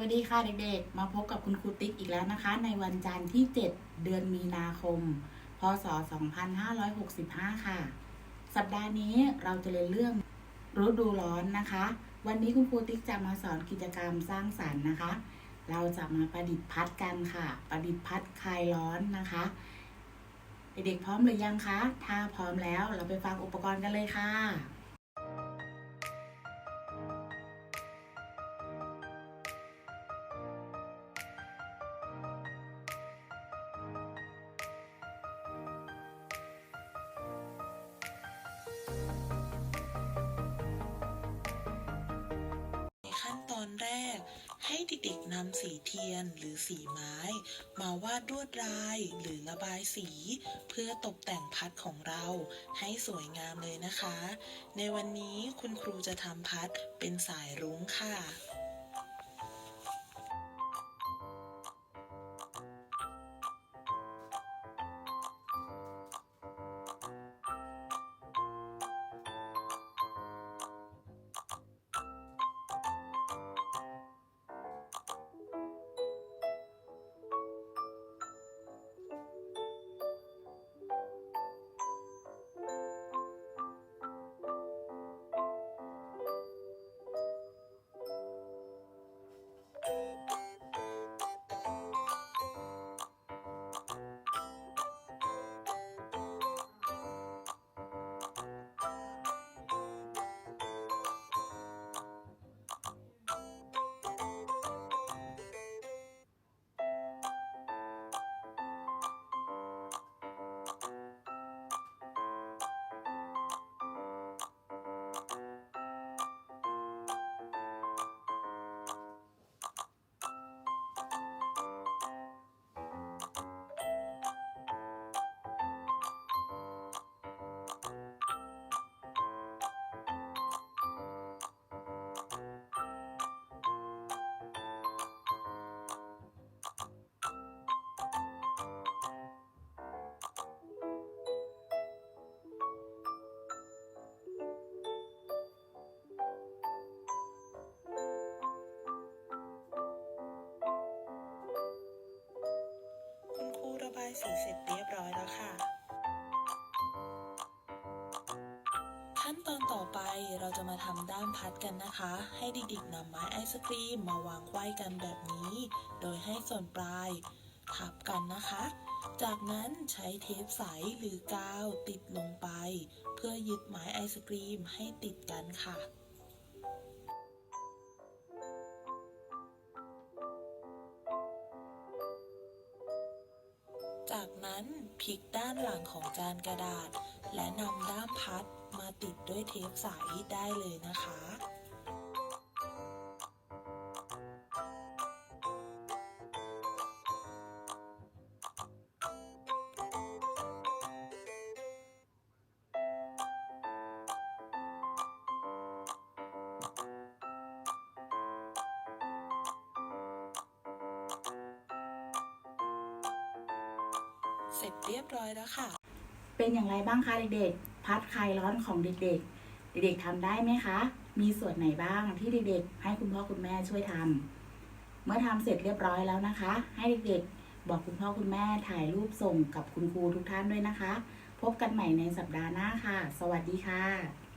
วัสดีค่ะเด็กๆ มาพบกับคุณครูติ๊กอีกแล้วนะคะ ในวันจันทร์ที่ 7 เดือนมีนาคม พศ 2565 ค่ะ สัปดาห์นี้เราจะเรียนเรื่องฤดูร้อนนะคะ วันนี้คุณครูติ๊กจะมาสอนกิจกรรมสร้างสรรค์นะคะ เราจะมาประดิษฐ์พัดกันค่ะ ประดิษฐ์พัดคลายร้อนนะคะ เด็กๆพร้อมหรือยังคะ ถ้าพร้อมแล้วเราไปฟังอุปกรณ์กันเลยค่ะ เด็กนำสีเทียนหรือสีไม้ มาวาดลวดลายหรือระบายสี เพื่อตกแต่งพัดของเราให้สวยงามเลยนะคะ ในวันนี้คุณครูจะทำพัดเป็นสายรุ้งค่ะ ต่อไปเราจะมาทำด้ามพัดกันนะคะ ให้เด็กๆนำไม้ไอศครีมมาวางไขว้กันแบบนี้ โดยให้ส่วนปลายทับกันนะคะ จากนั้นใช้เทปใสหรือกาวติดลงไป เพื่อยึดไม้ไอศครีมให้ติดกันค่ะจากนั้นพลิกด้านหลังของจานกระดาษ และนำด้ามพัด มาติดด้วยเทปใสได้เลยนะคะเสร็จเรียบร้อยแล้วค่ะ เป็นอย่างไรบ้างคะเด็กๆ พัดคลายร้อนของเด็กๆ เด็กๆทำได้ไหมคะ มีส่วนไหนบ้างที่เด็กๆ ให้คุณพ่อคุณแม่ช่วยทำเมื่อทำเสร็จเรียบร้อยแล้วนะคะ ให้เด็กๆ บอกคุณพ่อคุณแม่ถ่ายรูปส่งกับคุณครูทุกท่านด้วยนะคะ พบกันใหม่ในสัปดาห์หน้าค่ะ สวัสดีค่ะ